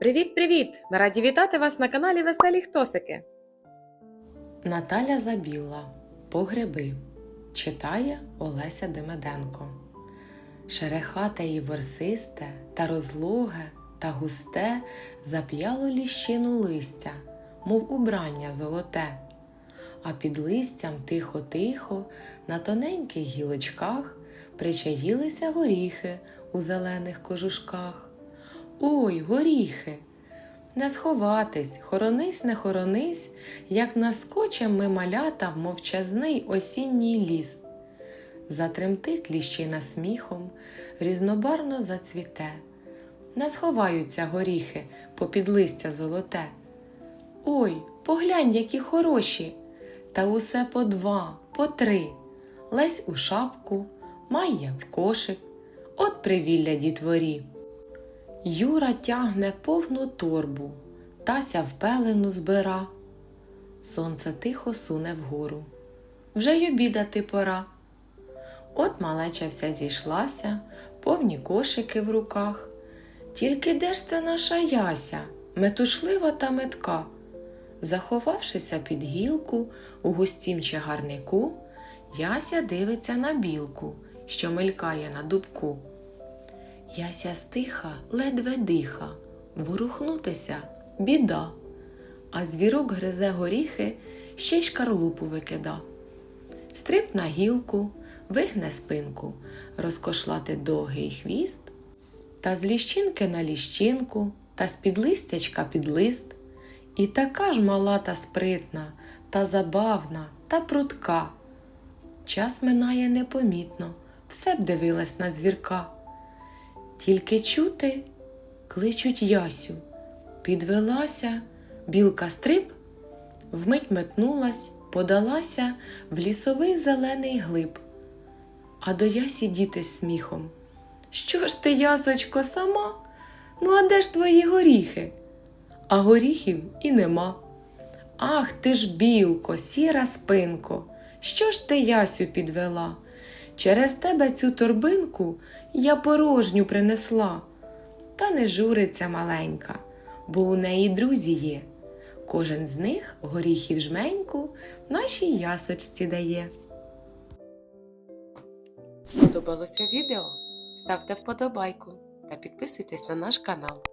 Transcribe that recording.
Привіт-привіт! Ми раді вітати вас на каналі Веселі Хтосики. Наталя Забіла Погреби читає Олеся Демеденко. Шерехате і версисте, та розлоге, та густе зап'яло ліщину листя, мов убрання золоте. А під листям тихо-тихо, на тоненьких гілочках причаїлися горіхи у зелених кожушках. Ой, горіхи! Не сховатись, хоронись, не хоронись, як наскочем ми малята в мовчазний осінній ліс. Затремтить ліщина сміхом, різнобарно зацвіте, не сховаються горіхи попід листя золоте. Ой, поглянь, які хороші, та усе по два, по три. Лесь у шапку, Майя в кошик, от привілля дітворі. Юра тягне повну торбу, Тася в пелену збира. Сонце тихо суне вгору. Вже й обідати пора. От малеча вся зійшлася, повні кошики в руках. Тільки де ж це наша яся, метушлива та метка? Заховавшися під гілку у густім чагарнику, Яся дивиться на білку, що мелькає на дубку. Яся стиха, ледве диха, ворухнутися біда, а звірок гризе горіхи, ще й шкарлупу викида. Стрип на гілку, вигне спинку, розкошлати довгий хвіст, та з ліщинки на ліщинку, та з під листячка під лист. І така ж мала та спритна, та забавна, та прутка. Час минає непомітно, все б дивилась на звірка. Тільки чути, кличуть Ясю. Підвелася, білка стрип, вмить метнулась, подалася в лісовий зелений глиб. А до Ясі діти з сміхом. Що ж ти, ясочко, сама? Ну, а де ж твої горіхи? А горіхів і нема. Ах ти ж, білко, сіра спинко, що ж ти Ясю підвела? Через тебе цю торбинку я порожню принесла. Та не журиться маленька, бо у неї друзі є. Кожен з них горіхів жменьку нашій ясочці дає. Сподобалося відео? Ставте вподобайку та підписуйтесь на наш канал.